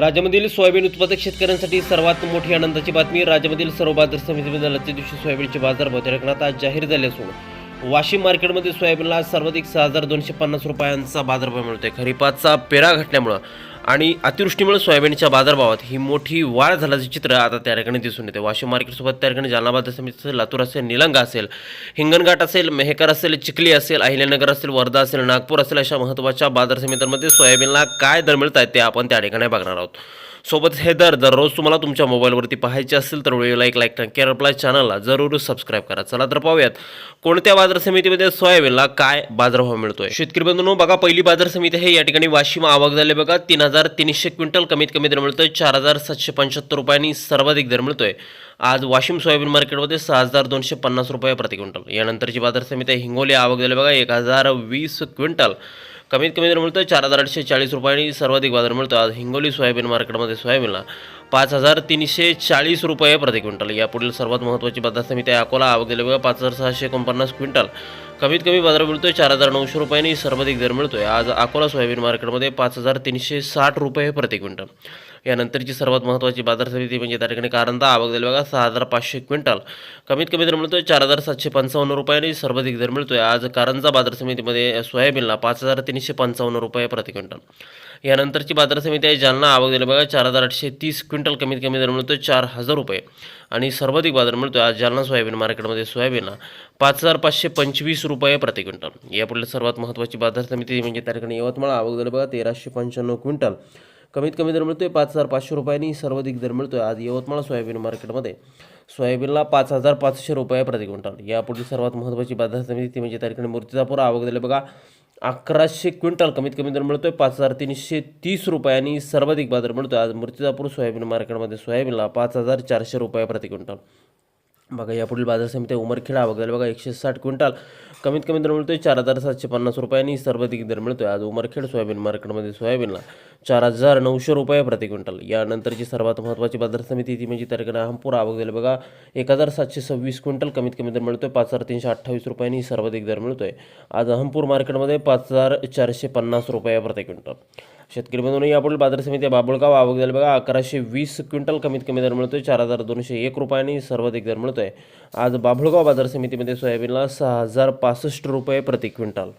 राज्यामधील सोयाबीन उत्पादक शेतकऱ्यांसाठी सर्वात मोठी आनंदाची बातमी राज्यामधील सर्व बाजार समितीमध्ये आजच्या दिवशी सोयाबीनचे बाजारभाव त्या आज जाहीर झाले असून वाशिम मार्केटमध्ये सोयाबीनला सर्वाधिक सहा हजार दोनशे पन्नास रुपयांचा बाजारभाव मिळतोय. खरीपाचा पेरा घटल्यामुळं आणि अतिवृष्टीमुळे सोयाबीनच्या बाजारभावात ही मोठी वाढ झाल्याचे चित्र आता त्या ठिकाणी दिसून येते. वाशिम मार्केटसोबत त्या ठिकाणी जालनाबाद समिती असेल लातूर असेल निलंगा असेल हिंगणघाट असेल मेहकर असेल चिखली असेल अहिल्यानगर असेल वर्धा असेल नागपूर असेल अशा महत्त्वाच्या बाजार समित्यांमध्ये सोयाबीनला काय दर मिळत आहेत ते आपण त्या ठिकाणी बघणार आहोत. सोबत हे दर दररोज तुम्हाला तुमच्या मोबाईलवरती पाहायचे असतील तर व्हिडिओला एक लाईक नक्की करा. आपल्या चॅनलला जरूर सबस्क्राईब करा. चला तर पाहूयात कोणत्या बाजार समितीमध्ये सोयाबीनला काय बाजारभाव मिळतोय? शेतकरी बंधूंनो बघा पहिली बाजार समिती आहे. या ठिकाणी वाशिम आवक झाले बघा तीन हजार तीनशे क्विंटल कमीत कमी दर मिळतोय. चार हजार सातशे पंच्याहत्तर रुपयांनी सर्वाधिक दर मिळतोय. आज वाशिम सोयाबीन मार्केटमध्ये सहा हजार दोनशे पन्नास रुपये प्रति क्विंटल. यानंतरची बाजार समिती आहे हिंगोली आवक झाली बघा एक हजार वीस क्विंटल. कमीत कमी दर मिळतोय. चार हजार आठशे चाळीस रुपयांनी सर्वाधिक बाजार मिळतो आज हिंगोली सोयाबीन मार्केटमध्ये सोयाबीनला पाच हजार तीनशे चाळीस रुपये प्रति क्विंटल. यापुढील सर्वात महत्त्वाची बाजार समिती आहे अकोला आवक दिले बघा पाच हजार सहाशे एकोणपन्नास क्विंटल. कमीत कमी बाजार मिळतोय चार हजार नऊशे रुपयांनी सर्वाधिक दर मिळतोय. आज अकोला सोयाबीन मार्केटमध्ये पाच हजार तीनशे साठ रुपये प्रति क्विंटल. यानंतरची सर्वात महत्त्वाची बाजार समिती म्हणजे त्या ठिकाणी कारंदा आवक दिले बघा सहा हजार पाचशे क्विंटल. कमीत कमी दर मिळतोय चार हजार सातशे पंचावन्न रुपयांनी सर्वाधिक दर मिळतोय. आज कारंजा बाजार समितीमध्ये सोयाबीनला पाच हजार तीनशे पंचावन्न रुपये प्रति क्विंटल. यानंतरची बाजार समिती आहे जालना आवक दिली. बघा चार हजार आठशे तीस क्विंटल कमीत कमी दर मिळतोय चार हजार रुपये. आणि सर्वाधिक बाजार मिळतोय आज जालना सोयाबीन मार्केटमध्ये. सोयाबीनला पाच हजार पाचशे पंचवीस रुपये प्रति क्विंटल. यापुढील सर्वात महत्त्वाची बाजार समिती म्हणजे त्या ठिकाणी यवतमाळ. आवक दिली बघा तेराशे पंच्याण्णव क्विंटल. कमीत कमी दर मिळतो आहे पाच हजार पाचशे रुपयांनी सर्वाधिक दर मिळतो आहे आज यवतमाळ सोयाबीन मार्केटमध्ये सोयाबीनला पाच हजार पाचशे रुपये प्रति क्विंटल. यापुढील सर्वात महत्त्वाची बाजार समिती ती म्हणजे त्या ठिकाणी मूर्तिजापूर. आवक दिले बघा अकराशे क्विंटल कमीत कमी दर मिळतो आहे पाच हजार तीनशे तीस रुपयांनी सर्वाधिक बाजार मिळतो आहे आज मूर्तिजापूर सोयाबीन मार्केटमध्ये सोयाबीनला पाच हजार चारशे रुपये प्रति क्विंटल. बघा यापुढील बाजार समिती उमरखेड आवक बघा एकशे साठ क्विंटल. कमीत कमी दर मिळतोय चार हजार सातशे पन्नास रुपयांनी सर्वाधिक दर मिळतोय. आज उमरखेड सोयाबीन मार्केटमध्ये सोयाबीनला चार हजार नऊशे रुपये प्रति क्विंटल. यानंतरची सर्वात महत्त्वाची बाजार समिती ती म्हणजे तारखेला ठिकाणी अहमपूर बघा एक हजार सातशे सव्वीस क्विंटल कमीत कमी दर मिळतोय पाच हजार तीनशे अठ्ठावीस रुपयांनी सर्वाधिक दर मिळतोय. आज अहमपूर मार्केटमध्ये पाच हजार चारशे पन्नास रुपये प्रति क्विंटल. शेतकरी बंधूंनी यापुढील बाजार समिती बाबुळगाव आवक झाली. बघा अकराशे वीस क्विंटल कमीत कमी दर मिळतोय. चार हजार दोनशे एक रुपयांनी सर्वाधिक दर मिळतोय. आज बाभुळगाव बाजार समितीमध्ये सोयाबीनला सहा हजार पासष्ट रुपये प्रति क्विंटल.